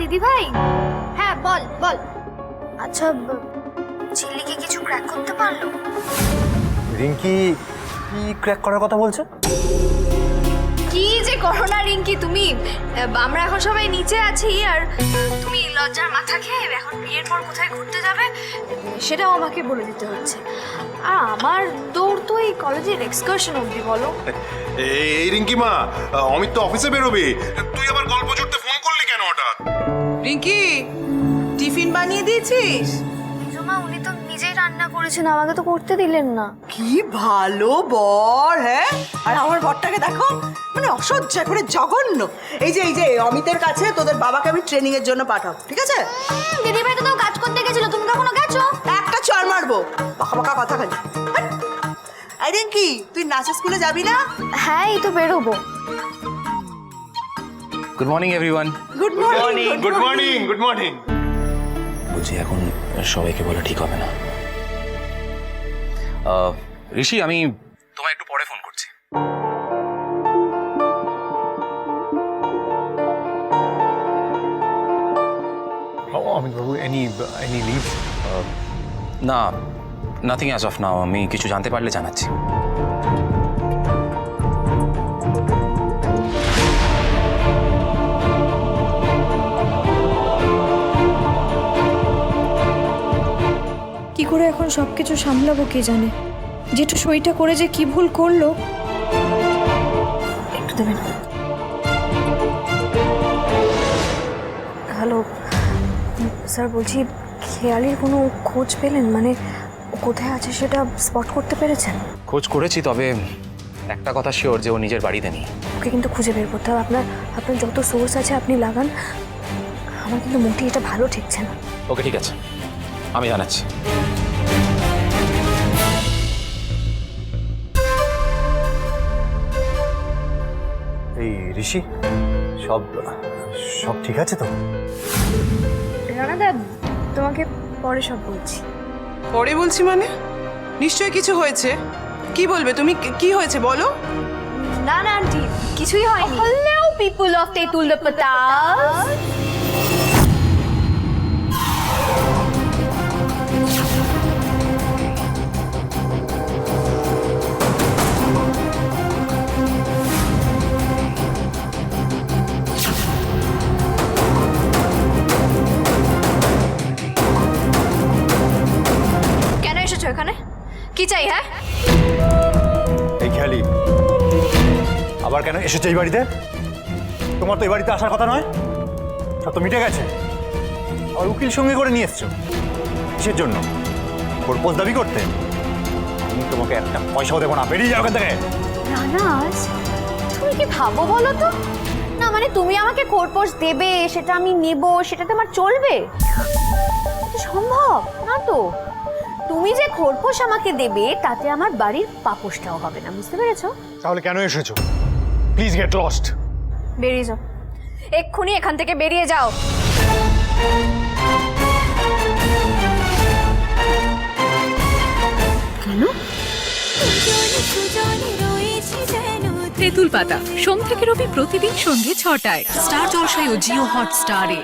দিদি ভাই হ্যাঁ বল বল। আচ্ছা ঝিল্লি কি কিছু ক্র্যাক করতে পারল? রিঙ্কি কি ক্র্যাক করার কথা বলছে? কি যে করো না রিঙ্কি তুমি। আমরা এখন সবাই নিচে আছি আর তুমি লজ্জার মাথা খেয়ে এখন বিয়ের পর কোথায় ঘুরতে যাবে সেটাও আমাকে বলে দিতে হচ্ছে। আর আমার দৌড় তো এই কলেজের এক্সকারশন অবধি বলো। এই এই রিঙ্কি মা অমিত তো অফিসে বেরোবে। তুই রিঙ্কি টিফিন বানিয়ে দিয়েছিস? মা উনি তো নিজেই রান্না করেছেন আমাকে তো করতে দিলেন না। কি ভালো বর হ্যাঁ? আর আমার বরটাকে দেখো মানে অসহ্য করে জঘন্য। এই যে এই যে অমিতের কাছে তোদের বাবাকে আমি ট্রেনিং এর জন্য পাঠাও ঠিক আছে? দিদি ভাই তো কাজ করতে গেছিল তুমি কখনো গেছো? একটা চর মারবো। বাকা বাকা কথা খালি। এই রিঙ্কি তুই নাচের স্কুলে যাবি না? হ্যাঁ এই তো বেরোবো। Good morning everyone good morning good morning good morning বলছি এখন সবাইকে বলা ঠিক হবে না। ঋষি আমি তোমায় একটু পরে ফোন করছি। Amit babu any any leave না নাথিং অ্যাজ অফ নাও আমি কিছু জানতে পারলে জানাচ্ছি। করে এখন সব কিছু সামলাবো কে জানে? যেটু সইটা করে যে কি ভুল করল? একটু দেবেন। হ্যালো স্যার বলছি খেয়ালির কোনো খোঁজ পেলেন? মানে ও কোথায় আছে সেটা স্পট করতে পেরেছেন? খোঁজ করেছি তবে একটা কথা শিওর যে ও নিজের বাড়িতে নেই। ওকে কিন্তু খুঁজে বের করতে হবে। আপনার আপনার যত সোর্স আছে আপনি লাগান। আমার কিন্তু মোটেই এটা ভালো ঠেকছে না। ওকে ঠিক আছে। আমি জানাচ্ছি। এই ঋষি সব সব ঠিক আছে তো? রানাদা তোমাকে পরে সব বলছি। পরে বলছি মানে? নিশ্চয়ই কিছু হয়েছে। কি বলবে তুমি? কি- কি হয়েছে বলো? না না আন্টি কিছুই হয়নি। হ্যালো পিপল অফ তেতুল কি চাই হ্যাঁ? এই খেয়ালি আবার কেন এসেছে এই বাড়িতে? তোমার তো এই বাড়িতে আসার কথা নয়। সব তো মিটে গেছে। আর উকিল সঙ্গে করে নিয়ে এসছো। কিসের জন্য? প্রপোজ দাবি করতে। আমি তোমাকে একটা পয়সাও দেবো না। বেরিয়ে যাও ওখান থেকে। রানাস তুমি কি ভাবো বলো তো? না মানে তুমি আমাকে খোরপোশ দেবে সেটা আমি নেব সেটাতে আমার চলবে? সম্ভব না তো? তুমি যে খোরপোশ আমাকে দেবে তাতে আমার বাড়ির পাপোশটাও হবে না বুঝতে পেরেছ? তাহলে কেন এসেছ? প্লিজ গেট লস্ট বেরিয়ে যাও। এক্ষুনি এখান থেকে বেরিয়ে যাও। তেঁতুল পাতা সোম থেকে রবি প্রতিদিন সন্ধ্যে ছটায়। স্টার জলসায় ও জিও হটস্টারে।